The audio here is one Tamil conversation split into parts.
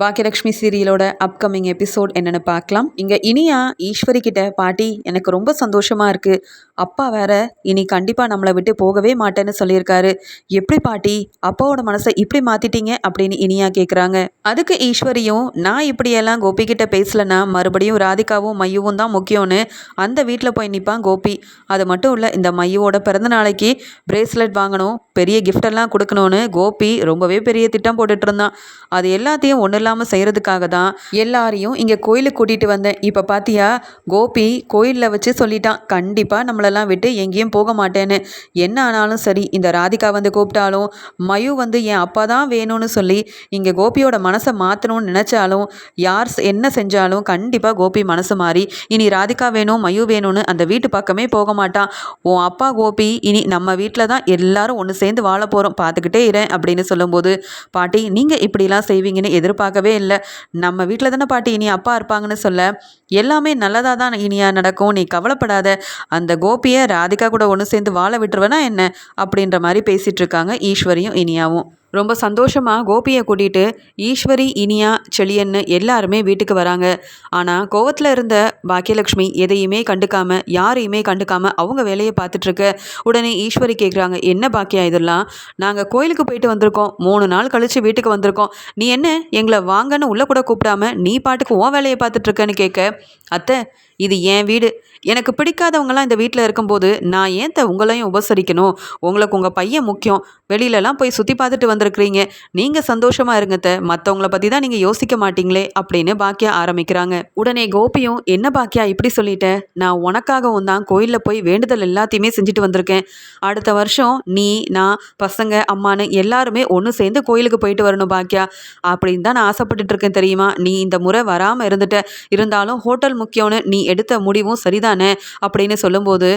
பாக்கியலக்ஷ்மி சீரியலோட அப்கமிங் எபிசோட் என்னென்னு பார்க்கலாம். இங்கே இனியா ஈஸ்வரி கிட்ட பாட்டி எனக்கு ரொம்ப சந்தோஷமாக இருக்குது அப்பா வேற இனி கண்டிப்பாக நம்மளை விட்டு போகவே மாட்டேன்னு சொல்லியிருக்காரு. எப்படி பாட்டி அப்பாவோட மனசை இப்படி மாத்திட்டீங்க அப்படின்னு இனியா கேட்குறாங்க அதுக்கு ஈஸ்வரியும் நான் இப்படியெல்லாம் கோபி கிட்ட பேசலன்னா மறுபடியும் ராதிகாவும் மையுவும் தான் முக்கியம்னு அந்த வீட்டில் போய் நிற்பான் கோபி. அது மட்டும் இல்லை இந்த மையுவோட பிறந்த நாளைக்கு பிரேஸ்லெட் வாங்கணும் பெரிய கிஃப்டெல்லாம் கொடுக்கணும்னு கோபி ரொம்பவே பெரிய திட்டம் போட்டுட்டு இருந்தான். அது எல்லாத்தையும் ஒன்று இல்லாமல் செய்கிறதுக்காக தான் எல்லாரையும் இங்கே கோயிலுக்கு கூட்டிகிட்டு வந்தேன். இப்போ பார்த்தியா கோபி கோயிலில் வச்சு சொல்லிட்டான். கண்டிப்பாக நம்மளெல்லாம் விட்டு எங்கேயும் போக மாட்டேன்னு. என்ன ஆனாலும் சரி இந்த ராதிகா வந்து கூப்பிட்டாலும் மயு வந்து என் அப்பா தான் வேணும்னு சொல்லி இங்கே கோபியோட மனசை மாற்றணும்னு நினச்சாலும் யார் என்ன செஞ்சாலும் கண்டிப்பாக கோபி மனசு மாறி இனி ராதிகா வேணும் மயு வேணும்னு அந்த வீட்டு பக்கமே போக மாட்டான். உன் அப்பா கோபி இனி நம்ம வீட்டில் தான் எல்லாரும் ஒன்று சேர்ந்து வாழ போகிறோம் பார்த்துக்கிட்டே இரு அப்படின்னு சொல்லும்போது பாட்டி நீங்கள் இப்படிலாம் செய்வீங்கன்னு எதிர்பார்க்கவே இல்லை. நம்ம வீட்டில் தானே பாட்டி இனி அப்பா இருப்பாங்கன்னு சொல்ல எல்லாமே நல்லதாக தான் இனியா நடக்கும் நீ கவலைப்படாத. அந்த கோபியை ராதிகா கூட ஒன்று சேர்ந்து வாழ விட்டுருவேனா என்ன? அப்படின்ற மாதிரி பேசிகிட்டு இருக்காங்க ஈஸ்வரியும் இனியாவும். ரொம்ப சந்தோஷமாக கோபியை கூட்டிகிட்டு ஈஸ்வரி இனியா செழியன்னு எல்லாருமே வீட்டுக்கு வராங்க. ஆனால் கோவத்தில் இருந்த பாக்கியலக்ஷ்மி எதையுமே கண்டுக்காம யாரையுமே கண்டுக்காம அவங்க வேலையை பார்த்துட்ருக்க. உடனே ஈஸ்வரி கேட்குறாங்க என்ன பாக்கியா இதெல்லாம்? நாங்கள் கோயிலுக்கு போயிட்டு வந்திருக்கோம். மூணு நாள் கழித்து வீட்டுக்கு வந்திருக்கோம். நீ என்ன எங்களை வாங்கன்னு உள்ளே கூட கூப்பிடாம நீ பாட்டுக்கு உன் வேலையை பார்த்துட்ருக்கன்னு கேட்க அத்தை இது என் வீடு. எனக்கு பிடிக்காதவங்களாம் இந்த வீட்டில் இருக்கும்போது நான் ஏன் உங்களையும் உபசரிக்கணும்? உங்களுக்கு உங்கள் பையன் முக்கியம். வெளியிலலாம் போய் சுற்றி பார்த்துட்டு வந்திருக்கிறீங்க. நீங்கள் சந்தோஷமாக இருங்க த. மற்றவங்கள பற்றி தான் நீங்கள் யோசிக்க மாட்டீங்களே அப்படின்னு பாக்கியா ஆரம்பிக்கிறாங்க. உடனே கோபியும் என்ன பாக்கியா இப்படி சொல்லிட்ட? நான் உனக்காகவும் தான் கோயிலில் போய் வேண்டுதல் எல்லாத்தையுமே செஞ்சுட்டு வந்திருக்கேன். அடுத்த வருஷம் நீ நான் பசங்க அம்மான்னு எல்லாருமே ஒன்று சேர்ந்து கோயிலுக்கு போயிட்டு வரணும் பாக்கியா. அப்படின்னு தான் நான் ஆசைப்பட்டுட்டு இருக்கேன் தெரியுமா? நீ இந்த முறை வராமல் இருந்துட்ட. இருந்தாலும் ஹோட்டல் முக்கியம்னு நீ எடுத்த முடிவும் சரிதானே? அப்படின்னு சொல்லும்போது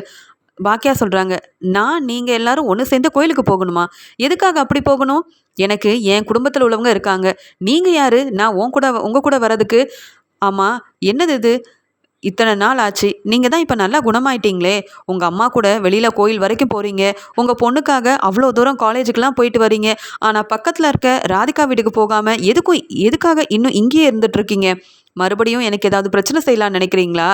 பாக்கியா சொல்கிறாங்க நான் நீங்கள் எல்லாரும் ஒன்று சேர்ந்து கோயிலுக்கு போகணுமா? எதுக்காக அப்படி போகணும்? எனக்கு என் குடும்பத்தில் உள்ளவங்க இருக்காங்க. நீங்கள் யார்? நான் உன் கூட உங்கள் கூட வர்றதுக்கு. ஆமாம் என்னது இது? இத்தனை நாள் ஆச்சு. நீங்கள் தான் இப்போ நல்லா குணமாயிட்டீங்களே. உங்கள் அம்மா கூட வெளியில் கோயில் வரைக்கும் போகிறீங்க உங்கள் பொண்ணுக்காக அவ்வளோ தூரம் காலேஜுக்கெலாம் போயிட்டு வரீங்க. ஆனால் பக்கத்தில் இருக்க ராதிகா வீட்டுக்கு போகாமல் எதுக்கும் எதுக்காக இன்னும் இங்கேயே இருந்துகிட்ருக்கீங்க மறுபடியும் எனக்கு ஏதாவது பிரச்சனை செய்யலாம்னு நினைக்கிறீங்களா?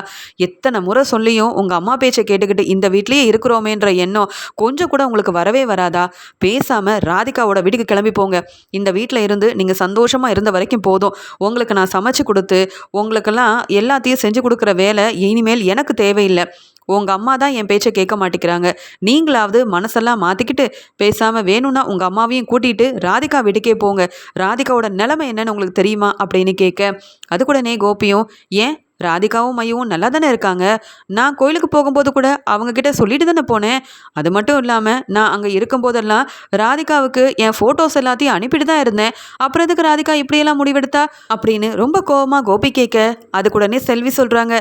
எத்தனை முறை சொல்லியும் உங்கள் அம்மா பேச்சை கேட்டுக்கிட்டு இந்த வீட்லேயே இருக்கிறோமேன்ற எண்ணம் கொஞ்சம் கூட உங்களுக்கு வரவே வராதா? பேசாமல் ராதிகாவோட வீட்டுக்கு கிளம்பி போங்க. இந்த வீட்டில் இருந்து நீங்கள் சந்தோஷமாக இருந்த வரைக்கும் போதும். உங்களுக்கு நான் சமைச்சு கொடுத்து உங்களுக்கெல்லாம் எல்லாத்தையும் செஞ்சு கொடுக்குற வேலை இனிமேல் எனக்கு தேவையில்லை. உங்கள் அம்மா தான் என் பேச்சை கேட்க மாட்டேங்கிறாங்க. நீங்களாவது மனசெல்லாம் மாற்றிக்கிட்டு பேசாமல் வேணும்னா உங்கள் அம்மாவையும் கூட்டிகிட்டு ராதிகா வீட்டுக்கே போங்க. ராதிகாவோட நிலைமை என்னன்னு உங்களுக்கு தெரியுமா அப்படின்னு கேட்க அது கூடனே கோபியும் ஏன்? ராதிகாவும் மையவும் நல்லா தானே இருக்காங்க? நான் கோயிலுக்கு போகும்போது கூட அவங்கக்கிட்ட சொல்லிட்டு தானே போனேன். அது மட்டும் இல்லாமல் நான் அங்கே இருக்கும்போதெல்லாம் ராதிகாவுக்கு என் ஃபோட்டோஸ் எல்லாத்தையும் அனுப்பிட்டு தான் இருந்தேன். அப்புறம் எதுக்கு ராதிகா இப்படியெல்லாம் முடிவெடுத்தா? அப்படின்னு ரொம்ப கோவமாக கோபி கேட்க அது கூடனே செல்வி சொல்கிறாங்க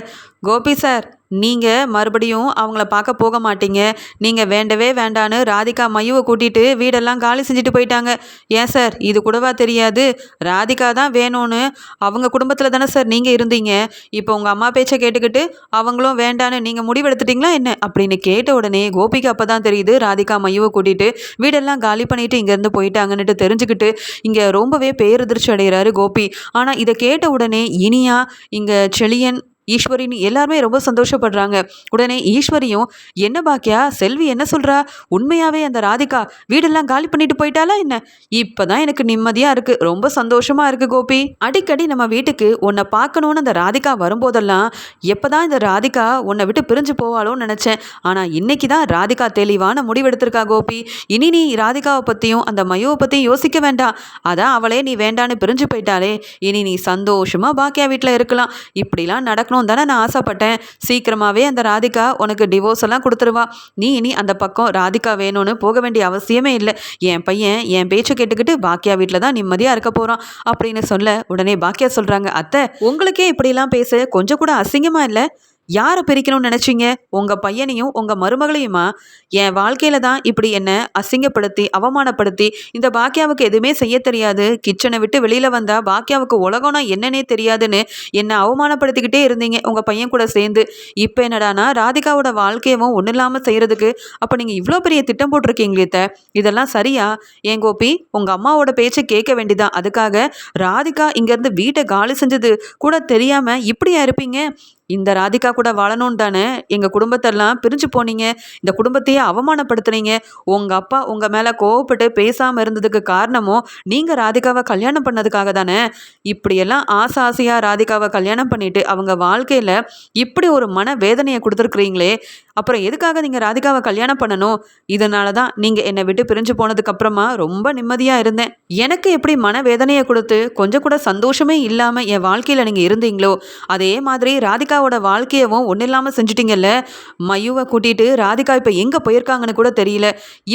கோபி சார் நீங்கள் மறுபடியும் அவங்கள பார்க்க போக மாட்டீங்க. நீங்கள் வேண்டவே வேண்டான்னு ராதிகா மையுவை கூட்டிகிட்டு வீடெல்லாம் காலி செஞ்சுட்டு போயிட்டாங்க. ஏன் சார்? இது கூடவா தெரியாது. ராதிகா தான் வேணும்னு. அவங்க குடும்பத்தில் தானே சார் நீங்கள் இருந்தீங்க. இப்போ உங்கள் அம்மா பேச்சை கேட்டுக்கிட்டு அவங்களும் வேண்டான்னு நீங்கள் முடிவெடுத்துட்டிங்களா என்ன? அப்படின்னு கேட்ட உடனே கோபிக்கு அப்போ தான் தெரியுது ராதிகா மையுவை கூட்டிகிட்டு வீடெல்லாம் காலி பண்ணிவிட்டு இங்கேருந்து போயிட்டாங்கன்னுட்டு தெரிஞ்சுக்கிட்டு இங்கே ரொம்பவே பேரதிர்ச்சி அடைகிறாரு கோபி. ஆனால் இதை கேட்ட உடனே இனியா இங்கே செழியன் ஈஸ்வரின்னு எல்லாருமே ரொம்ப சந்தோஷப்படுறாங்க. உடனே ஈஸ்வரியும் என்ன பாக்கியா? செல்வி என்ன சொல்றா? உண்மையாவே அந்த ராதிகா வீடெல்லாம் காலி பண்ணிட்டு போயிட்டாலா என்ன? இப்பதான் எனக்கு நிம்மதியா இருக்கு. ரொம்ப சந்தோஷமா இருக்கு கோபி. அடிக்கடி நம்ம வீட்டுக்கு உன்னை பார்க்கணும்னு அந்த ராதிகா வரும்போதெல்லாம் எப்பதான் இந்த ராதிகா உன்னை விட்டு பிரிஞ்சு போவாளோன்னு நினைச்சேன். ஆனா இன்னைக்கு தான் ராதிகா தெளிவான முடிவெடுத்திருக்கா கோபி. இனி நீ ராதிகாவை பத்தியும் அந்த மயோவை பத்தியும் யோசிக்க வேண்டாம். அதான் அவளே நீ வேண்டான்னு பிரிஞ்சு போயிட்டாலே இனி நீ சந்தோஷமா பாக்கியா வீட்டில் இருக்கலாம். இப்படிலாம் நடக்கணும் தானே நான் ஆசைப்பட்டேன். சீக்கிரமாகவே அந்த ராதிகா உனக்கு டிவோர்ஸ் எல்லாம் கொடுத்துருவா. நீ இனி அந்த பக்கம் ராதிகா வேணும்னு போக வேண்டிய அவசியமே இல்லை. என் பையன் என் பேச்சை கேட்டுக்கிட்டு பாக்கியா வீட்டில் தான் நிம்மதியாக இருக்க போகிறான் அப்படின்னு சொல்ல உடனே பாக்கியா சொல்கிறாங்க அத்தை உங்களுக்கே இப்படிலாம் பேச கொஞ்சம் கூட அசிங்கமாக இல்லை? யாரை பிரிக்கணும்னு நினச்சிங்க? உங்கள் பையனையும் உங்கள் மருமகளையுமா? என் வாழ்க்கையில் தான் இப்படி என்னை அசிங்கப்படுத்தி அவமானப்படுத்தி இந்த பாக்கியாவுக்கு எதுவுமே செய்ய தெரியாது. கிச்சனை விட்டு வெளியில் வந்தால் பாக்கியாவுக்கு உலகம்னா என்னன்னே தெரியாதுன்னு என்னை அவமானப்படுத்திக்கிட்டே இருந்தீங்க உங்கள் பையன் கூட சேர்ந்து. இப்போ என்னடானா ராதிகாவோட வாழ்க்கையவும் ஒன்றும் இல்லாமல் செய்கிறதுக்கு அப்போ நீங்கள் இவ்வளோ பெரிய திட்டம் போட்டிருக்கீங்களே த இதெல்லாம் சரியா? ஏன் கோபி உங்கள் அம்மாவோட பேச்சை கேட்க வேண்டிதான் அதுக்காக ராதிகா இங்கேருந்து வீட்டை காலி செஞ்சது கூட தெரியாமல் இப்படியா இருப்பீங்க? இந்த ராதிகா கூட வாழணும் தானே? எங்கள் குடும்பத்தெல்லாம் பிரிஞ்சு போனீங்க. இந்த குடும்பத்தையே அவமானப்படுத்துனீங்க. உங்கள் அப்பா உங்கள் மேலே கோவப்பட்டு பேசாமல் இருந்ததுக்கு காரணமும் நீங்கள் ராதிகாவை கல்யாணம் பண்ணதுக்காக தானே? இப்படியெல்லாம் ஆசை ஆசையாக ராதிகாவை கல்யாணம் பண்ணிட்டு அவங்க வாழ்க்கையில் இப்படி ஒரு மன வேதனையை கொடுத்துருக்குறீங்களே. அப்புறம் எதுக்காக நீங்கள் ராதிகாவை கல்யாணம் பண்ணணும்? இதனால தான் நீங்கள் என்னை விட்டு பிரிஞ்சு போனதுக்கப்புறமா ரொம்ப நிம்மதியாக இருந்தேன். எனக்கு எப்படி மன வேதனையை கொடுத்து கொஞ்சம் கூட சந்தோஷமே இல்லாமல் என் வாழ்க்கையில் நீங்கள் இருந்தீங்களோ? அதே மாதிரி ராதிகாவோட வாழ்க்கையவும் ஒன்றும் இல்லாமல் செஞ்சிட்டிங்கல்ல? மயுவை கூட்டிகிட்டு ராதிகா இப்போ எங்கே போயிருக்காங்கன்னு கூட தெரியல.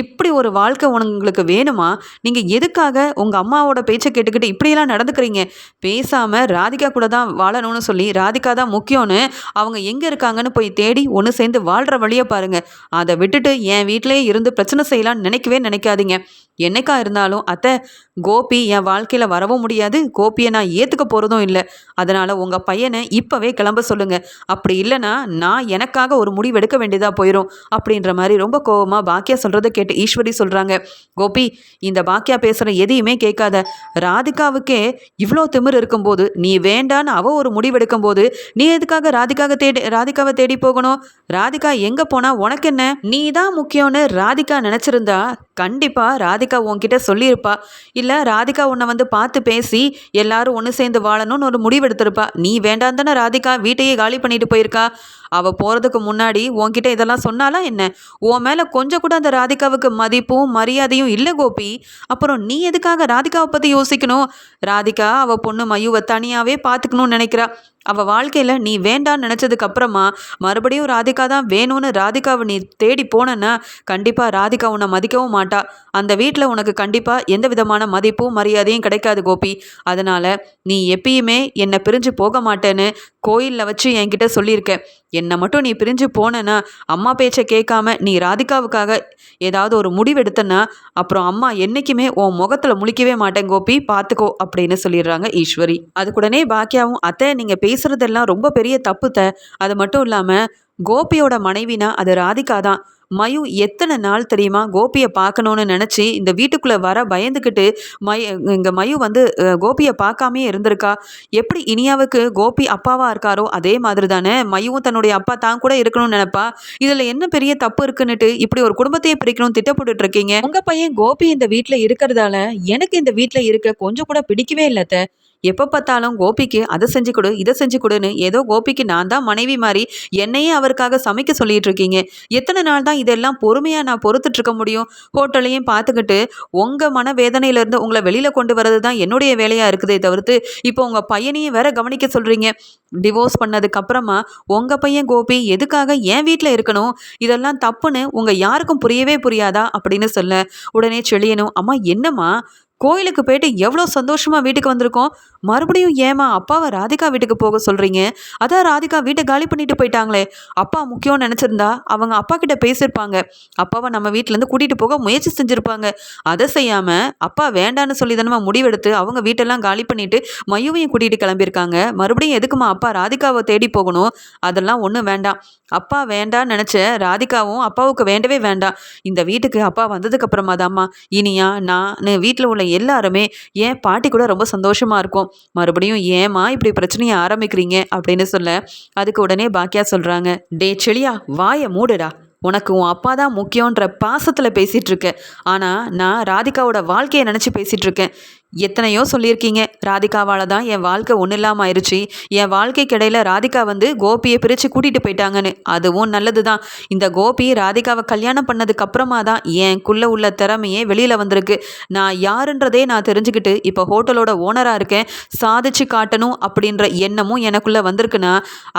இப்படி ஒரு வாழ்க்கை உங்களுக்கு வேணுமா? நீங்கள் எதுக்காக உங்கள் அம்மாவோட பேச்சை கேட்டுக்கிட்டு இப்படியெல்லாம் நடந்துக்கிறீங்க? பேசாமல் ராதிகா கூட தான் வாழணும்னு சொல்லி ராதிகா தான் முக்கியம்னு அவங்க எங்கே இருக்காங்கன்னு போய் தேடி ஒன்று சேர்ந்து வாழ்கிற வழியை பாருங்க. அதை விட்டுட்டு என் வீட்டிலேயே இருந்து பிரச்சனை செய்யலாம்னு நினைக்கவே நினைக்காதீங்க. என்னைக்கா இருந்தாலும் அத்தை கோபி என் வாழ்க்கையில் வரவும் முடியாது. கோபியை நான் ஏற்றுக்க போகிறதும் இல்லை. அதனால் உங்கள் பையனை இப்போவே கிளம்ப சொல்லுங்கள் அப்படி இல்லைன்னா நான் எனக்காக ஒரு முடிவு எடுக்க வேண்டியதாக போயிடும் அப்படின்ற மாதிரி ரொம்ப கோபமாக பாக்கியா சொல்கிறத கேட்டு ஈஸ்வரி சொல்கிறாங்க கோபி இந்த பாக்கியா பேசுகிற எதையுமே கேட்காத. ராதிகாவுக்கே இவ்வளோ திமிர் இருக்கும்போது நீ வேண்டான்னு அவள் ஒரு முடிவு எடுக்கும்போது நீ எதுக்காக ராதிகாவை தேடி ராதிகாவை தேடி போகணும்? ராதிகா எங்கே போனால் உனக்கு என்ன? நீ தான் முக்கியம்னு ராதிகா நினச்சிருந்தா கண்டிப்பாக ராதிகா உன்கிட்ட சொல்லியிருப்பா. இல்லை ராதிகா உன்னை வந்து பார்த்து பேசி எல்லாரும் ஒன்று சேர்ந்து வாழணும்னு ஒரு முடிவு எடுத்திருப்பா நீ வேண்டாம் தானே ராதிகா வீட்டையே காலி பண்ணிட்டு போயிருக்கா? அவள் போகிறதுக்கு முன்னாடி உன்கிட்ட இதெல்லாம் சொன்னாலா என்ன? உன் மேலே கொஞ்சம் கூட அந்த ராதிகாவுக்கு மதிப்பும் மரியாதையும் இல்லை கோபி. அப்புறம் நீ எதுக்காக ராதிகாவை பற்றி யோசிக்கணும்? ராதிகா அவள் பொண்ணு மயுவை தனியாகவே பார்த்துக்கணும்னு நினைக்கிறா. அவள் வாழ்க்கையில் நீ வேண்டான்னு நினச்சதுக்கு அப்புறமா மறுபடியும் ராதிகா தான் வேணும்னு ராதிகாவை நீ தேடி போனேன்னா கண்டிப்பாக ராதிகா உன்னை மதிக்கவும் மாட்டா. அந்த வீட்டில் உனக்கு கண்டிப்பாக எந்த விதமான மதிப்பும் மரியாதையும் கிடைக்காது கோபி. அதனால் நீ எப்பயுமே என்னை பிரிஞ்சு போக மாட்டேன்னு கோயிலில் வச்சு என்கிட்ட சொல்லியிருக்கேன் என்னை மட்டும் நீ பிரிஞ்சு போனேன்னா அம்மா பேச்சை கேட்காம நீ ராதிகாவுக்காக ஏதாவது ஒரு முடிவெடுத்தனா அப்புறம் அம்மா என்றைக்குமே உன் முகத்தில் முழிக்கவே மாட்டேன் கோபி. பார்த்துக்கோ அப்படின்னு சொல்லிடுறாங்க ஈஸ்வரி. அதுக்குடனே பாக்கியாவும் அத்தை நீங்கள் பேசுகிறதெல்லாம் ரொம்ப பெரிய தப்புத்த அது மட்டும் இல்லாமல் கோபியோட மனைவினா அது ராதிகா தான் மயு எத்தனை நாள் தெரியுமா? கோபியை பார்க்கணுன்னு நினச்சி இந்த வீட்டுக்குள்ளே வர பயந்துக்கிட்டு மய இங்கே மயு வந்து கோபியை பார்க்காமே இருந்திருக்கா? எப்படி இனியாவுக்கு கோபி அப்பாவாக இருக்காரோ அதே மாதிரி தானே? மயுவும் தன்னுடைய அப்பா தான் கூட இருக்கணும்னு நினைப்பா? இதில் என்ன பெரிய தப்பு இருக்குன்னுட்டு இப்படி ஒரு குடும்பத்தையே பிரிக்கணும் திட்டப்பட்டு இருக்கீங்க உங்கள் பையன் கோபி இந்த வீட்டில் இருக்கிறதால எனக்கு இந்த வீட்டில் இருக்க கொஞ்சம் கூட பிடிக்கவே இல்லைத்த எப்போ பார்த்தாலும் கோபிக்கு அதை செஞ்சு கொடு இதை செஞ்சு கொடுன்னு ஏதோ கோபிக்கு நான் தான் மனைவி மாதிரி என்னையே அவருக்காக சமைக்க சொல்லிட்டு இருக்கீங்க. எத்தனை நாள் தான் இதெல்லாம் பொறுமையாக நான் பொறுத்துட்டு இருக்க முடியும்? ஹோட்டலையும் பார்த்துக்கிட்டு உங்கள் மன வேதனையிலேருந்து உங்களை வெளியில் கொண்டு வரது தான் என்னுடைய வேலையாக இருக்குதே தவிர்த்து இப்போ உங்கள் பையனையும் வேற கவனிக்க சொல்கிறீங்க டிவோர்ஸ் பண்ணதுக்கு அப்புறமா உங்கள் பையன் கோபி எதுக்காக என் வீட்டில் இருக்கணும்? இதெல்லாம் தப்புன்னு உங்கள் யாருக்கும் புரியவே புரியாதா? அப்படின்னு சொல்ல உடனே செழியனும் அம்மா என்னம்மா? கோயிலுக்கு போயிட்டு எவ்வளோ சந்தோஷமாக வீட்டுக்கு வந்திருக்கோம்? மறுபடியும் ஏமா அப்பாவை ராதிகா வீட்டுக்கு போக சொல்கிறீங்க அதான் ராதிகா வீட்டை காலி பண்ணிட்டு போயிட்டாங்களே. அப்பா முக்கியம்னு நினச்சிருந்தா அவங்க அப்பா கிட்ட பேசியிருப்பாங்க. அப்பாவை நம்ம வீட்டிலேருந்து கூட்டிகிட்டு போக முயற்சி செஞ்சுருப்பாங்க. அதை செய்யாமல் அப்பா வேண்டான்னு சொல்லி தானே முடிவெடுத்து அவங்க வீட்டெல்லாம் காலி பண்ணிவிட்டு மையுவையும் கூட்டிகிட்டு கிளம்பியிருக்காங்க. மறுபடியும் எதுக்குமா அப்பா ராதிகாவை தேடி போகணும்? அதெல்லாம் ஒன்றும் வேண்டாம். அப்பா வேண்டான்னு நினச்ச ராதிகாவும் அப்பாவுக்கு வேண்டவே வேண்டாம். இந்த வீட்டுக்கு அப்பா வந்ததுக்கு அப்புறமா தாம்மா இனியா நான் வீட்டில் உள்ள எல்லாருமே ஏன் பாட்டி கூட ரொம்ப சந்தோஷமாக இருக்கும். மறுபடியும் ஏமா இப்படி பிரச்சனையை ஆரம்பிக்கிறீங்க அப்படின்னு சொல்ல அதுக்கு உடனே பாக்கியா சொல்கிறாங்க டே செளியா வாயை மூடுடா. உனக்கு உன் அப்பா தான் முக்கியன்ற பாசத்தில் பேசிகிட்டு ஆனால் நான் ராதிகாவோட வாழ்க்கையை நினச்சி பேசிகிட்டு இருக்கேன். எத்தனையோ சொல்லியிருக்கீங்க. ராதிகாவால் தான் என் வாழ்க்கை ஒன்றும் இல்லாமல் ஆயிடுச்சு என் வாழ்க்கைக்கு இடையில ராதிகா வந்து கோபியை பிரித்து கூட்டிகிட்டு போயிட்டாங்கன்னு. அதுவும் நல்லது தான் இந்த கோபி ராதிகாவை கல்யாணம் பண்ணதுக்கு அப்புறமா தான் எனக்குள்ளே உள்ள திறமையே வெளியில் வந்திருக்கு. நான் யாருன்றதே நான் தெரிஞ்சுக்கிட்டு இப்போ ஹோட்டலோட ஓனராக இருக்கேன். சாதிச்சு காட்டணும் அப்படின்ற எண்ணமும் எனக்குள்ளே வந்திருக்குன்னா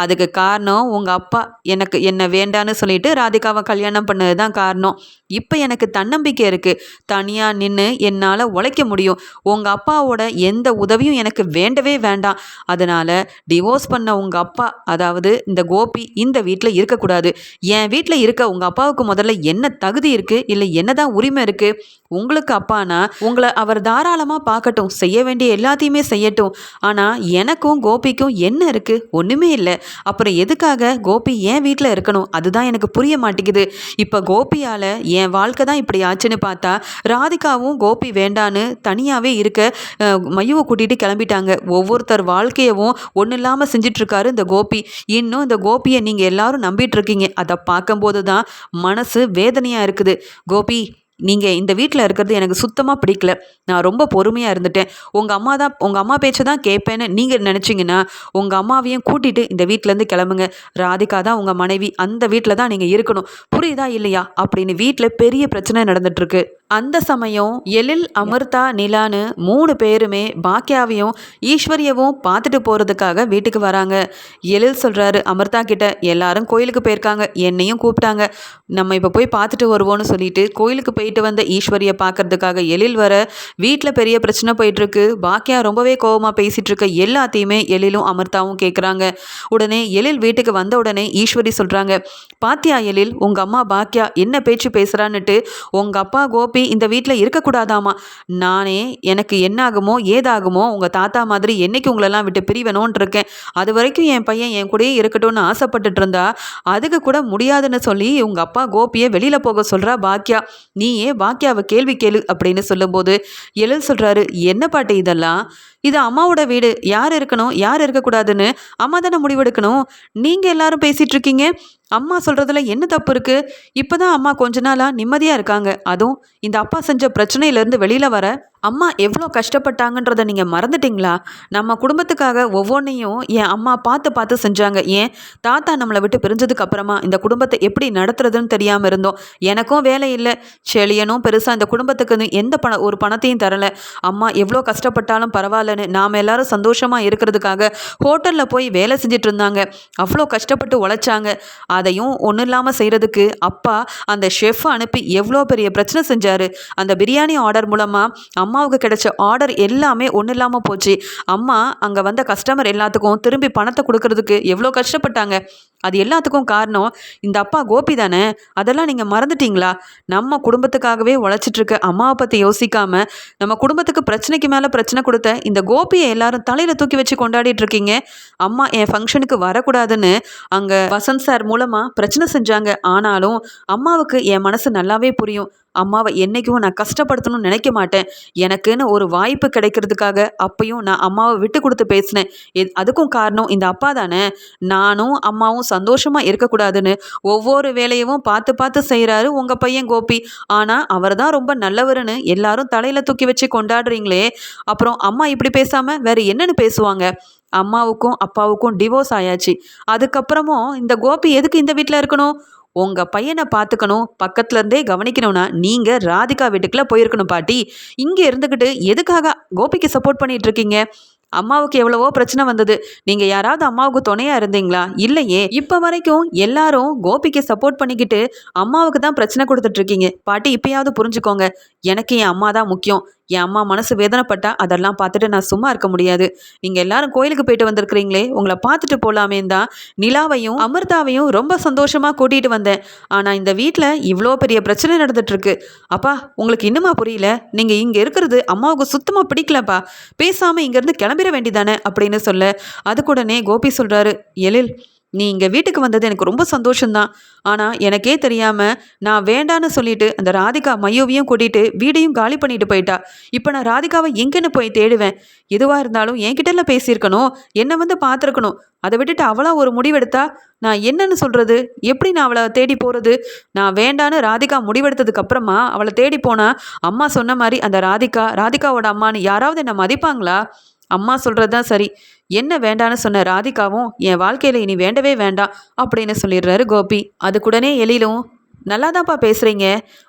அதுக்கு காரணம் உங்கள் அப்பா எனக்கு என்ன வேண்டான்னு சொல்லிட்டு ராதிகாவை கல்யாணம் பண்ணது தான் காரணம். இப்போ எனக்கு தன்னம்பிக்கை இருக்குது தனியாக நின்று என்னால் உழைக்க முடியும். உங்கள் உங்கள் அப்பாவோட எந்த உதவியும் எனக்கு வேண்டவே வேண்டாம். அதனால் டிவோர்ஸ் பண்ண உங்கள் அப்பா அதாவது இந்த கோபி இந்த வீட்டில் இருக்கக்கூடாது. என் வீட்டில் இருக்க உங்கள் அப்பாவுக்கு முதல்ல என்ன தகுதி இருக்குது இல்லை என்னதான் உரிமை இருக்குது உங்களுக்கு அப்பானா? உங்களை அவர் தாராளமாக பார்க்கட்டும். செய்ய வேண்டிய எல்லாத்தையுமே செய்யட்டும். ஆனால் எனக்கும் கோபிக்கும் என்ன இருக்குது ஒன்றுமே இல்லை. அப்புறம் எதுக்காக கோபி ஏன் வீட்டில் இருக்கணும்? அதுதான் எனக்கு புரிய மாட்டேங்குது. இப்போ கோபியால் என் வாழ்க்கை தான் இப்படி ஆச்சுன்னு பார்த்தா ராதிகாவும் கோபி வேண்டான்னு தனியாகவே இருக்கு இருக்க. மையுவை கூட்டிகிட்டு கிளம்பிட்டாங்க. ஒவ்வொருத்தர் வாழ்க்கையவும் ஒன்றும் இல்லாமல் செஞ்சிட்ருக்காரு இந்த கோபி. இன்னும் இந்த கோபியை நீங்கள் எல்லாரும் நம்பிட்டு இருக்கீங்க அதை பார்க்கும்போது தான் மனசு வேதனையாக இருக்குது. கோபி நீங்கள் இந்த வீட்டில் இருக்கிறது எனக்கு சுத்தமாக பிடிக்கல. நான் ரொம்ப பொறுமையாக இருந்துட்டேன். உங்கள் அம்மா தான் உங்கள் அம்மா பேச்சை தான் கேட்பேன்னு நீங்கள் நினச்சிங்கன்னா உங்கள் அம்மாவையும் கூட்டிகிட்டு இந்த வீட்டிலேருந்து கிளம்புங்க. ராதிகா தான் உங்கள் மனைவி. அந்த வீட்டில் தான் நீங்கள் இருக்கணும். புரியுதா இல்லையா? அப்படின்னு வீட்டில் பெரிய பிரச்சனை நடந்துட்டுருக்கு அந்த சமயம் எழில் அமிர்தா நிலான்னு மூணு பேருமே பாக்கியாவையும் ஈஸ்வரியவும் பார்த்துட்டு போகிறதுக்காக வீட்டுக்கு வராங்க. எழில் சொல்கிறாரு அமிர்தா கிட்ட எல்லாரும் கோயிலுக்கு போயிருக்காங்க என்னையும் கூப்பிட்டாங்க. நம்ம இப்போ போய் பார்த்துட்டு வருவோம்னு சொல்லிட்டு கோயிலுக்கு போயிட்டு வந்த ஈஸ்வரியை பார்க்கறதுக்காக எழில் வர வீட்டில் பெரிய பிரச்சனை போயிட்டுருக்கு. பாக்கியா ரொம்பவே கோவமாக பேசிகிட்டு இருக்க எல்லாத்தையுமே எழிலும் அமிர்தாவும் கேட்குறாங்க உடனே எழில் வீட்டுக்கு வந்த உடனே ஈஸ்வரி சொல்கிறாங்க பாத்தியா எழில் உங்கள் அம்மா பாக்கியா என்ன பேச்சு பேசுகிறான்னுட்டு உங்கள் அப்பா கோபி இந்த வீட்டில் இருக்கக்கூடாதாமா நானே எனக்கு என்னாகுமோ ஏதாகுமோ உங்கள் தாத்தா மாதிரி என்னைக்கு உங்களெல்லாம் விட்டு பிரிவனோன்னு இருக்கேன் அது வரைக்கும் என் பையன் என் கூடயே இருக்கட்டும்னு ஆசைப்பட்டுட்டு இருந்தா அதுக்கு கூட முடியாதுன்னு சொல்லி உங்கள் அப்பா கோபியை வெளியில் போக சொல்கிறா பாக்கியா நீயே பாக்கியாவை கேள்வி கேளு அப்படின்னு சொல்லும்போது எழில் சொல்கிறாரு என்ன பாட்டு இதெல்லாம்? இது அம்மாவோட வீடு. யார் இருக்கணும்? யார் இருக்கக்கூடாதுன்னு? அம்மா தானே முடிவெடுக்கணும்? நீங்கள் எல்லாரும் பேசிகிட்டு இருக்கீங்க. அம்மா சொல்கிறதுல என்ன தப்பு இருக்குது இப்போ தான் அம்மா கொஞ்ச நாளாக நிம்மதியாக இருக்காங்க. அதுவும் இந்த அப்பா செஞ்ச பிரச்சனையிலேருந்து வெளியில் வர அம்மா எவ்வளோ கஷ்டப்பட்டாங்கன்றதை நீங்கள் மறந்துட்டீங்களா? நம்ம குடும்பத்துக்காக ஒவ்வொன்றையும் என் அம்மா பார்த்து பார்த்து செஞ்சாங்க. ஏன்? தாத்தா நம்மளை விட்டு பிரிஞ்சதுக்கு அப்புறமா இந்த குடும்பத்தை எப்படி நடத்துறதுன்னு தெரியாமல் இருந்தோம். எனக்கும் வேலை இல்லை. செழியனும் பெருசாக இந்த குடும்பத்துக்கு எந்த பண ஒரு பணத்தையும் தரலை. அம்மா எவ்வளோ கஷ்டப்பட்டாலும் பரவாயில்லன்னு நாம் எல்லாரும் சந்தோஷமாக இருக்கிறதுக்காக ஹோட்டலில் போய் வேலை செஞ்சுட்டு இருந்தாங்க. அவ்வளோ கஷ்டப்பட்டு உழைச்சாங்க. அதையும் ஒன்றும் இல்லாமல் செய்கிறதுக்கு அப்பா அந்த ஷெஃப் அனுப்பி எவ்வளோ பெரிய பிரச்சனை செஞ்சார். அந்த பிரியாணி ஆர்டர் மூலமாக அம்மா அம்மாவுக்கு கிடைச்ச ஆர்டர் எல்லாமே ஒன்றும் இல்லாமல் போச்சு. அம்மா அங்கே வந்த கஸ்டமர் எல்லாத்துக்கும் திரும்பி பணத்தை கொடுக்கறதுக்கு எவ்வளோ கஷ்டப்பட்டாங்க. அது எல்லாத்துக்கும் காரணம் இந்த அப்பா கோபி தானே? அதெல்லாம் நீங்கள் மறந்துட்டீங்களா? நம்ம குடும்பத்துக்காகவே உழைச்சிட்ருக்க அம்மாவை பற்றி யோசிக்காம நம்ம குடும்பத்துக்கு பிரச்சனைக்கு மேலே பிரச்சனை கொடுத்த இந்த கோபியை எல்லாரும் தலையில் தூக்கி வச்சு கொண்டாடிட்டு இருக்கீங்க அம்மா என் ஃபங்க்ஷனுக்கு வரக்கூடாதுன்னு அங்கே வசந்த் சார் மூலமாக பிரச்சனை செஞ்சாங்க. ஆனாலும் அம்மாவுக்கு என் மனசு நல்லாவே புரியும். அம்மாவை என்றைக்கும் நான் கஷ்டப்படுத்தணும்னு நினைக்க மாட்டேன். எனக்குன்னு ஒரு வாய்ப்பு கிடைக்கிறதுக்காக அப்பயும் நான் அம்மாவை விட்டு கொடுத்து பேசினேன். எத்- அதுக்கும் காரணம் இந்த அப்பா தானே? நானும் அம்மாவும் சந்தோஷமாக இருக்கக்கூடாதுன்னு ஒவ்வொரு வேலையவும் பார்த்து பார்த்து செய்கிறாரு உங்கள் பையன் கோபி. ஆனால் அவர் தான் ரொம்ப நல்லவருன்னு எல்லாரும் தலையில் தூக்கி வச்சு கொண்டாடுறீங்களே. அப்புறம் அம்மா இப்படி பேசாமல் வேற என்னன்னு பேசுவாங்க? அம்மாவுக்கும் அப்பாவுக்கும் டிவோர்ஸ் ஆயாச்சு. அதுக்கப்புறமும் இந்த கோபி எதுக்கு இந்த வீட்டில் இருக்கணும்? உங்கள் பையனை பார்த்துக்கணும் பக்கத்துல இருந்தே கவனிக்கணும்னா நீங்கள் ராதிகா வீட்டுக்குள்ள போயிருக்கணும் பாட்டி. இங்கே இருந்துக்கிட்டு எதுக்காக கோபிக்கு சப்போர்ட் பண்ணிட்டு இருக்கீங்க? அம்மாவுக்கு எவ்வளவோ பிரச்சனை வந்தது. நீங்கள் யாராவது அம்மாவுக்கு துணையாக இருந்தீங்களா? இல்லையே. இப்போ வரைக்கும் எல்லாரும் கோபிக்கு சப்போர்ட் பண்ணிக்கிட்டு அம்மாவுக்கு தான் பிரச்சனை கொடுத்துட்டு இருக்கீங்க. பாட்டி இப்பயாவது புரிஞ்சுக்கோங்க. எனக்கு என் அம்மா தான் முக்கியம். என் அம்மா மனசு வேதனைப்பட்டா அதெல்லாம் பார்த்துட்டு நான் சும்மா இருக்க முடியாது. நீங்கள் எல்லாரும் கோயிலுக்கு போயிட்டு வந்திருக்கிறீங்களே உங்களை பார்த்துட்டு போகலாமே தான் நிலாவையும் அமிர்தாவையும் ரொம்ப சந்தோஷமாக கூட்டிகிட்டு வந்தேன். ஆனால் இந்த வீட்டில் இவ்வளோ பெரிய பிரச்சனை நடந்துட்டுருக்கு அப்பா உங்களுக்கு இன்னுமா புரியல? நீங்கள் இங்கே இருக்கிறது அம்மாவுக்கு சுத்தமாக பிடிக்கலப்பா. பேசாமல் இங்கேருந்து கிளம்பிட வேண்டிதானே அப்படின்னு சொல்ல அதுக்கூடனே கோபி சொல்கிறாரு எழில் நீ இங்கே வீட்டுக்கு வந்தது எனக்கு ரொம்ப சந்தோஷம்தான். ஆனால் எனக்கே தெரியாமல் நான் வேண்டான்னு சொல்லிட்டு அந்த ராதிகா மையோவையும் கூட்டிகிட்டு வீடையும் காலி பண்ணிட்டு போயிட்டா. இப்போ நான் ராதிகாவை எங்கேன்னு போய் தேடுவேன்? எதுவாக இருந்தாலும் என்கிட்ட பேசியிருக்கணும் என்னை வந்து பார்த்துருக்கணும் அதை விட்டுட்டு அவளாக ஒரு முடிவெடுத்தா? நான் என்னன்னு சொல்கிறது எப்படி நான் அவளை தேடி போகிறது நான் வேண்டான்னு ராதிகா முடிவெடுத்ததுக்கு அப்புறமா அவளை தேடி போனால் அம்மா சொன்ன மாதிரி அந்த ராதிகா ராதிகாவோட அம்மான்னு யாராவது என்னை மதிப்பாங்களா? அம்மா சொல்கிறது தான் சரி. என்ன வேண்டான்னு சொன்ன ராதிகாவும் என் வாழ்க்கையில் இனி வேண்டவே வேண்டாம் அப்படின்னு சொல்லிடுறாரு கோபி. அதுக்குடனே எழிலும் நல்லா தான்ப்பா பேசுகிறீங்க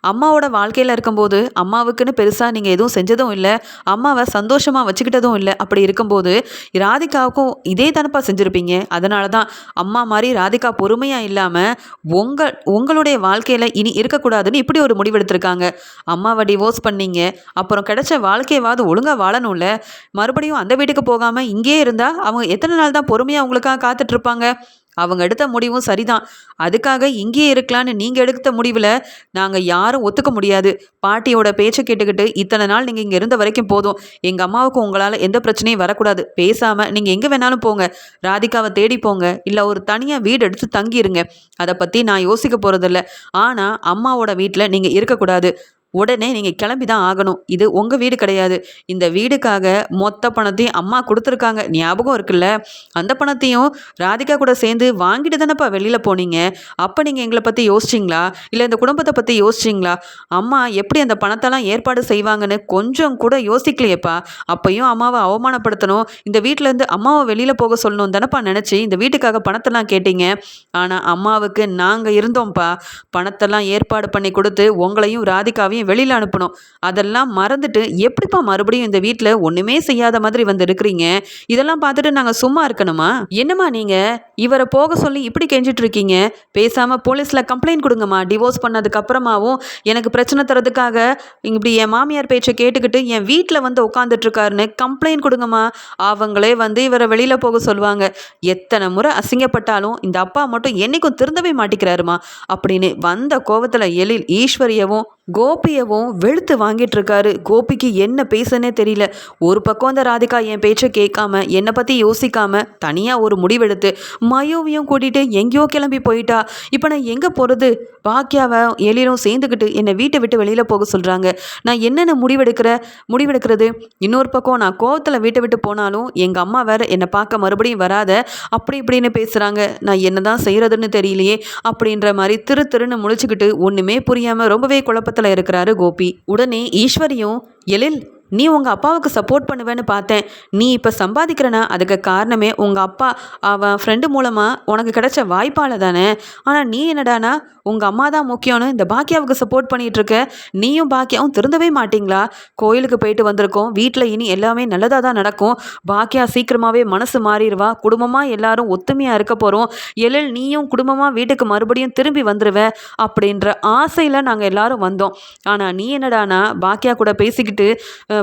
அம்மாவோட வாழ்க்கையில் இருக்கும்போது அம்மாவுக்குன்னு பெருசாக நீங்கள் எதுவும் செஞ்சதும் இல்லை. அம்மாவை சந்தோஷமாக வச்சுக்கிட்டதும் இல்லை. அப்படி இருக்கும்போது ராதிகாவுக்கும் இதே தானப்பா செஞ்சுருப்பீங்க. அதனால தான் அம்மா மாதிரி ராதிகா பொறுமையாக இல்லாமல் உங்கள் உங்களுடைய வாழ்க்கையில் இனி இருக்கக்கூடாதுன்னு இப்படி ஒரு முடிவெடுத்திருக்காங்க அம்மாவை டிவோர்ஸ் பண்ணீங்க. அப்புறம் கிடைச்ச வாழ்க்கையவாது ஒழுங்காக வாழணும்ல. மறுபடியும் அந்த வீட்டுக்கு போகாமல் இங்கேயே இருந்தால் அவங்க எத்தனை நாள் தான் பொறுமையாக உங்களுக்காக காத்துட்ருப்பாங்க அவங்க எடுத்த முடிவும் சரிதான். அதுக்காக இங்கேயே இருக்கலான்னு நீங்கள் எடுத்த முடிவில் நாங்கள் யாரும் ஒத்துக்க முடியாது. பாட்டியோட பேச்சை கேட்டுக்கிட்டு இத்தனை நாள் நீங்கள் இங்கே இருந்த வரைக்கும் போதும். எங்கள் அம்மாவுக்கு உங்களால் எந்த பிரச்சனையும் வரக்கூடாது. பேசாமல் நீங்கள் எங்கே வேணாலும் போங்க. ராதிகாவை தேடி போங்க. இல்லை ஒரு தனியாக வீடு எடுத்து தங்கிடுங்க அதை பற்றி நான் யோசிக்க போகிறதில்ல ஆனால் அம்மாவோட வீட்டில் நீங்கள் இருக்கக்கூடாது. உடனே நீங்கள் கிளம்பி தான் ஆகணும். இது உங்கள் வீடு கிடையாது. இந்த வீடுக்காக மொத்த பணத்தையும் அம்மா கொடுத்துருக்காங்க. ஞாபகம் இருக்குல்ல? அந்த பணத்தையும் ராதிகா கூட சேர்ந்து வாங்கிட்டு தானேப்பா வெளியில் போனீங்க? அப்போ நீங்கள் எங்களை பற்றி யோசிச்சிங்களா? இல்லை இந்த குடும்பத்தை பற்றி யோசிச்சிங்களா? அம்மா எப்படி அந்த பணத்தெல்லாம் ஏற்பாடு செய்வாங்கன்னு கொஞ்சம் கூட யோசிக்கலையேப்பா. அப்பையும் அம்மாவை அவமானப்படுத்தணும். இந்த வீட்டிலேருந்து அம்மாவை வெளியில் போக சொல்லணும் தானேப்பா நினச்சி இந்த வீட்டுக்காக பணத்தெல்லாம் கேட்டீங்க. ஆனால் அம்மாவுக்கு நாங்கள் இருந்தோம்ப்பா. பணத்தெல்லாம் ஏற்பாடு பண்ணி கொடுத்து உங்களையும் ராதிகாவையும் வெளியில் அனுப்பணும். அதெல்லாம் மறந்துட்டு எப்படிப்பா மறுபடியும் இந்த வீட்டில் ஒன்றுமே செய்யாத மாதிரி வந்து இருக்கிறீங்க இதெல்லாம் பார்த்துட்டு நாங்கள் சும்மா இருக்கணுமா? என்னம்மா நீங்கள் இவரை போக சொல்லி இப்படி கெஞ்சிட்டு இருக்கீங்க? பேசாமல் போலீஸில் கம்ப்ளைண்ட் கொடுங்கம்மா. டிவோர்ஸ் பண்ணதுக்கு அப்புறமாவும் எனக்கு பிரச்சனை தரதுக்காக இப்படி என் மாமியார் பேச்சை கேட்டுக்கிட்டு என் வீட்டில் வந்து உட்காந்துட்டு இருக்காருன்னு கம்ப்ளைண்ட் கொடுங்கம்மா. அவங்களே வந்து இவரை வெளியில் போக சொல்லுவாங்க. எத்தனை முறை அசிங்கப்பட்டாலும் இந்த அப்பா மட்டும் என்னைக்கும் திருந்தவே மாட்டிக்கிறாருமா அப்படின்னு வந்த கோவத்தில் எழில் ஈஸ்வரியவும் கோபி கோபியவும் வெளுத்து வாங்கிட்டு இருக்காரு கோபிக்கு என்ன பேசுனே தெரியல. ஒரு பக்கம் அந்த ராதிகா என் பேச்சை கேட்காம என்னை பற்றி யோசிக்காம தனியாக ஒரு முடிவெடுத்து மயோவையும் கூட்டிகிட்டு எங்கேயோ கிளம்பி போயிட்டா. இப்போ நான் எங்கே போகிறது பாக்கியாவை எலியரும் சேர்ந்துக்கிட்டு என்னை வீட்டை விட்டு வெளியில் போக சொல்கிறாங்க நான் என்னென்ன முடிவெடுக்கிற முடிவெடுக்கிறது? இன்னொரு பக்கம் நான் கோவத்தில் வீட்டை விட்டு போனாலும் எங்கள் அம்மா வேற என்னை பார்க்க மறுபடியும் வராத. அப்படி இப்படின்னு பேசுகிறாங்க நான் என்ன தான் செய்கிறதுன்னு தெரியலையே. அப்படின்ற மாதிரி திரு திருன்னு முடிச்சுக்கிட்டு ஒன்றுமே புரியாமல் ரொம்பவே குழப்பத்தில் இருக்கிறாரு கோபி. உடனே ஈஸ்வரியும் எழில் நீ உங்கள் அப்பாவுக்கு சப்போர்ட் பண்ணுவேன்னு பார்த்தேன். நீ இப்போ சம்பாதிக்கிறனா அதுக்கு காரணமே உங்கள் அப்பா. அவன் ஃப்ரெண்டு மூலமாக உனக்கு கிடைச்ச வாய்ப்பால் தானே. ஆனால் நீ என்னடானா உங்கள் அம்மா தான் முக்கியம்னு இந்த பாக்கியாவுக்கு சப்போர்ட் பண்ணிகிட்டு இருக்க. நீயும் பாக்கியாவும் திருந்தவே மாட்டிங்களா? கோயிலுக்கு போயிட்டு வந்திருக்கோம். வீட்டில் இனி எல்லாமே நல்லதாக தான் நடக்கும். பாக்கியா சீக்கிரமாகவே மனசு மாறிடுவா. குடும்பமாக எல்லாரும் ஒத்துமையாக இருக்க போகிறோம் எழில் நீயும் குடும்பமாக வீட்டுக்கு மறுபடியும் திரும்பி வந்துடுவ அப்படின்ற ஆசையில் நாங்கள் எல்லாரும் வந்தோம். ஆனால் நீ என்னடானா பாக்கியா கூட பேசிக்கிட்டு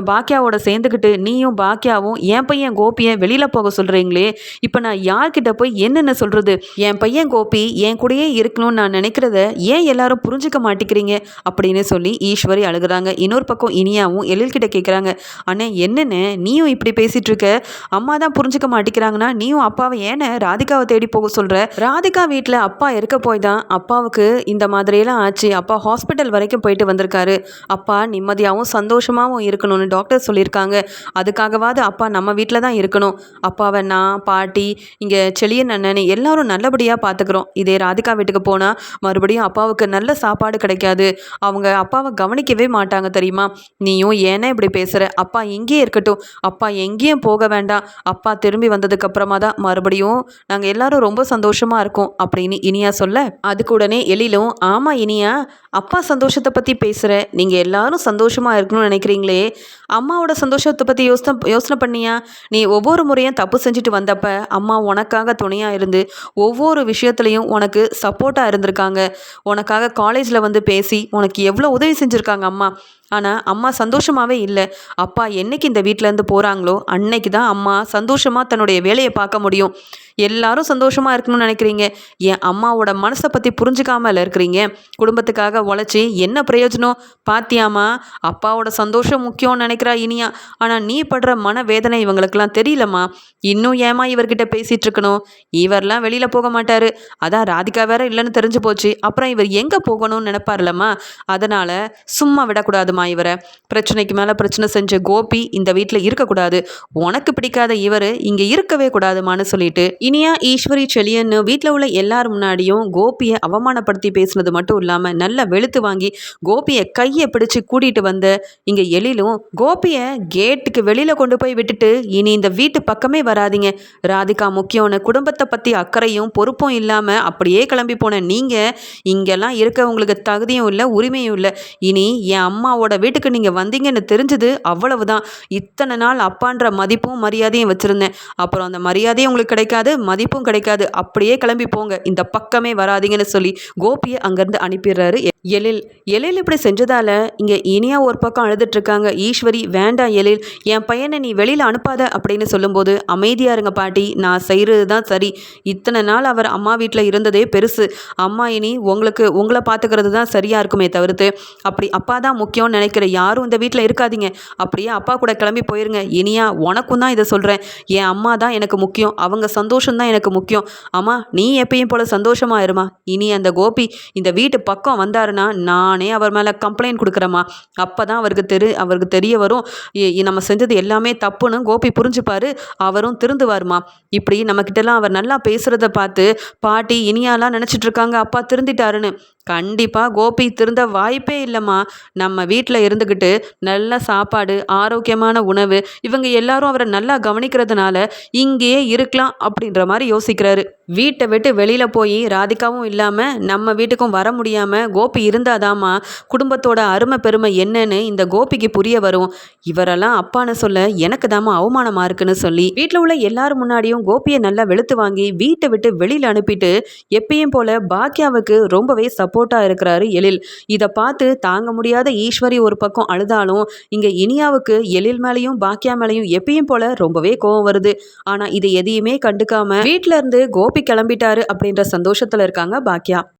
பாக்கியாவோட சேர்ந்துக்கிட்டு நீயும் பாக்கியாவும் என் பையன் கோபியை வெளியில் போக சொல்கிறீங்களே இப்போ நான் யார்கிட்ட போய் என்னென்ன சொல்கிறது என் பையன் கோபி என் கூடயே இருக்கணும்னு நான் நினைக்கிறத ஏன் எல்லாரும் புரிஞ்சுக்க மாட்டேங்கிறீங்க? அப்படின்னு சொல்லி ஈஸ்வரி அழுகுறாங்க. இன்னொரு பக்கம் இனியாவும் எழில்கிட்ட கேட்குறாங்க அண்ணே என்னென்ன? நீயும் இப்படி பேசிகிட்டு இருக்க அம்மா தான் புரிஞ்சுக்க மாட்டேங்கிறாங்கன்னா நீயும் அப்பாவை ஏன்னு ராதிகாவை தேடி போக சொல்கிற ராதிகா வீட்டில் அப்பா இருக்க போய் தான் அப்பாவுக்கு இந்த மாதிரியெல்லாம் ஆச்சு. அப்பா ஹாஸ்பிட்டல் வரைக்கும் போயிட்டு வந்திருக்காரு. அப்பா நிம்மதியாகவும் சந்தோஷமாகவும் இருக்கணும்னு டாக்டர் சொல்லியிருக்காங்க. அதுக்காகவாது அப்பா நம்ம வீட்டில் தான் இருக்கணும். அப்பாவை நான் பாட்டி இங்கே செளியன் அண்ணன் எல்லாரும் நல்லபடியாக பார்த்துக்குறோம் இதே ராதிகா வீட்டுக்கு போனால் மறுபடியும் அப்பாவுக்கு நல்ல சாப்பாடு கிடைக்காது. அவங்க அப்பாவை கவனிக்கவே மாட்டாங்க தெரியுமா? நீயும் ஏன்னா இப்படி பேசுகிற அப்பா இங்கேயே இருக்கட்டும். அப்பா எங்கேயும் போக வேண்டாம். அப்பா திரும்பி வந்ததுக்கு அப்புறமா தான் மறுபடியும் நாங்கள் எல்லாரும் ரொம்ப சந்தோஷமாக இருக்கோம் அப்படின்னு இனியா சொல்ல அதுக்கு உடனே எழிலும் ஆமாம் இனியா அப்பா சந்தோஷத்தை பற்றி பேசுகிற நீங்கள் எல்லாரும் சந்தோஷமாக இருக்கணும்னு நினைக்கிறீங்களே. அம்மாவோட சந்தோஷத்தை பற்றி யோசனை யோசனை பண்ணியா? நீ ஒவ்வொரு முறையும் தப்பு செஞ்சுட்டு வந்தப்ப அம்மா உனக்காக துணையாக இருந்து ஒவ்வொரு விஷயத்துலையும் உனக்கு சப்போர்ட்டாக இருந்திருக்காங்க. உனக்காக காலேஜில் வந்து பேசி உனக்கு எவ்வளோ உதவி செஞ்சுருக்காங்க அம்மா. ஆனால் அம்மா சந்தோஷமாகவே இல்லை. அப்பா என்னைக்கு இந்த வீட்டிலேருந்து போகிறாங்களோ அன்னைக்கு தான் அம்மா சந்தோஷமாக தன்னுடைய வேலையை பார்க்க முடியும். எல்லாரும் சந்தோஷமாக இருக்கணும்னு நினைக்கிறீங்க. என் அம்மாவோட மனசை பற்றி புரிஞ்சுக்காமல் இருக்கிறீங்க? குடும்பத்துக்காக உழைச்சி என்ன பிரயோஜனம்? பாத்தியாமா அப்பாவோட சந்தோஷம் முக்கியம்னு நினைக்கிறா இனியா. ஆனால் நீ படுற மன வேதனை இவங்களுக்கெல்லாம் தெரியலம்மா. இன்னும் ஏமா இவர்கிட்ட பேசிகிட்டு இருக்கணும்? இவர்லாம் வெளியில் போக மாட்டார். அதான் ராதிகா வேற இல்லைன்னு தெரிஞ்சு போச்சு. அப்புறம் இவர் எங்கே போகணும்னு நினைப்பார்லம்மா? அதனால் சும்மா விடக்கூடாது பிடிக்காதுமா இவரை பிரச்சனைக்கு மேலே பிரச்சனை செஞ்ச கோபி இந்த வீட்டில் இருக்கக்கூடாது. உனக்கு பிடிக்காத இவர் இங்கே இருக்கவே கூடாதுமான்னு சொல்லிட்டு இனியா ஈஸ்வரி செலியன்னு வீட்டில் உள்ள எல்லார் முன்னாடியும் கோபியை அவமானப்படுத்தி பேசுனது மட்டும் இல்லாமல் நல்லா வெளுத்து வாங்கி கோபியை கையை பிடிச்சு கூட்டிகிட்டு வந்த இங்கே எழிலும் கோபியை கேட்டுக்கு வெளியில் கொண்டு போய் விட்டுட்டு இனி இந்த வீட்டு பக்கமே வராதீங்க. ராதிகா முக்கியம்னு குடும்பத்தை பற்றி அக்கறையும் பொறுப்பும் இல்லாமல் அப்படியே கிளம்பி போன நீங்கள் இங்கெல்லாம் இருக்க உங்களுக்கு தகுதியும் இல்லை உரிமையும் இல்லை. இனி என் அம்மாவோட வீட்டுக்கு நீங்கள் வந்தீங்கன்னு தெரிஞ்சது அவ்வளவுதான். இத்தனை நாள் அப்பான்ற மதிப்பும் மரியாதையும் வச்சுருந்தேன். அப்புறம் அந்த மரியாதையும் உங்களுக்கு கிடைக்காது மதிப்பும் கிடைக்காது. அப்படியே கிளம்பி போங்க. இந்த பக்கமே வராதீங்கன்னு சொல்லி கோபியை அங்கேருந்து அனுப்பிடுறாரு எழில். எழில் இப்படி செஞ்சதால இங்கே இனியா ஒரு பக்கம் அழுதுட்டு இருக்காங்க ஈஸ்வரி வேண்டாம் எழில். என் பையனை நீ வெளியில் அனுப்பாத அப்படின்னு சொல்லும்போது அமைதியாக இருங்க பாட்டி. நான் செய்கிறது தான் சரி. இத்தனை நாள் அவர் அம்மா வீட்டில் இருந்ததே பெருசு. அம்மா இனி உங்களுக்கு உங்களை பார்த்துக்கிறது தான் சரியாக இருக்குமே தவிர்த்து. அப்படி அப்பா தான் முக்கியம்னு நினைக்கிற யாரும் இந்த வீட்டில் இருக்காதீங்க. அப்படியே அப்பா கூட கிளம்பி போயிருங்க. இனியா உனக்கும் தான் இதை சொல்கிறேன் என் அம்மா தான் எனக்கு முக்கியம். அவங்க சந்தோஷம் தான் எனக்கு முக்கியம். அம்மா நீ எப்பயும் போல் சந்தோஷமாக இருமா? இனி அந்த கோபி இந்த வீட்டு பக்கம் வந்தாருன்னா நானே அவர் மேலே கம்ப்ளைண்ட் கொடுக்குறேம்மா. அப்போ தான் அவருக்கு தெரு அவருக்கு தெரிய வரும். நம்ம செஞ்சது எல்லாமே தப்புன்னு கோபி புரிஞ்சுப்பாரு. அவரும் திருந்துவாருமா. இப்படி நம்மக்கிட்டலாம் அவர் நல்லா பேசுகிறத பார்த்து பாட்டி இனியாலாம் நினச்சிட்ருக்காங்க அப்பா திருந்திட்டாருன்னு. கண்டிப்பாக கோபி திருந்த வாய்ப்பே இல்லைம்மா. நம்ம வீட்டில் இருந்துக்கிட்டு நல்ல சாப்பாடு ஆரோக்கியமான உணவு இவங்க எல்லாரும் அவரை நல்லா கவனிக்கிறதுனால இங்கேயே இருக்கலாம் அப்படின்ற மாதிரி யோசிக்கிறாரு. வீட்டை விட்டு வெளியில் போய் ராதிகாவும் இல்லாமல் நம்ம வீட்டுக்கும் வர முடியாமல் கோபி இருந்தாதாம்மா? குடும்பத்தோட அருமை பெருமை என்னன்னு இந்த கோபிக்கு புரிய வரும். இவரெல்லாம் அப்பான்னு சொல்ல எனக்கு தாம்மா அவமானமாக இருக்குன்னு சொல்லி வீட்டில் உள்ள எல்லாரும் முன்னாடியும் கோபியை நல்லா வெளுத்து வாங்கி வீட்டை விட்டு வெளியில் அனுப்பிட்டு எப்பயும் போல பாக்கியாவுக்கு ரொம்பவே சப்போர்ட்டாக இருக்கிறாரு எழில். இதை பார்த்து தாங்க முடியாத ஈஸ்வரி ஒரு பக்கம் அழுதாலும் இங்கே இனியாவுக்கு எழில் மேலேயும் பாக்கியா மேலேயும் எப்பயும் போல ரொம்பவே கோவம் வருது. ஆனால் இதை எதையுமே கண்டுக்காமல் வீட்டில் இருந்து கோபி கோபி கிளம்பிட்டாரு அப்படின்ற சந்தோஷத்தில் இருக்காங்க பாக்கியா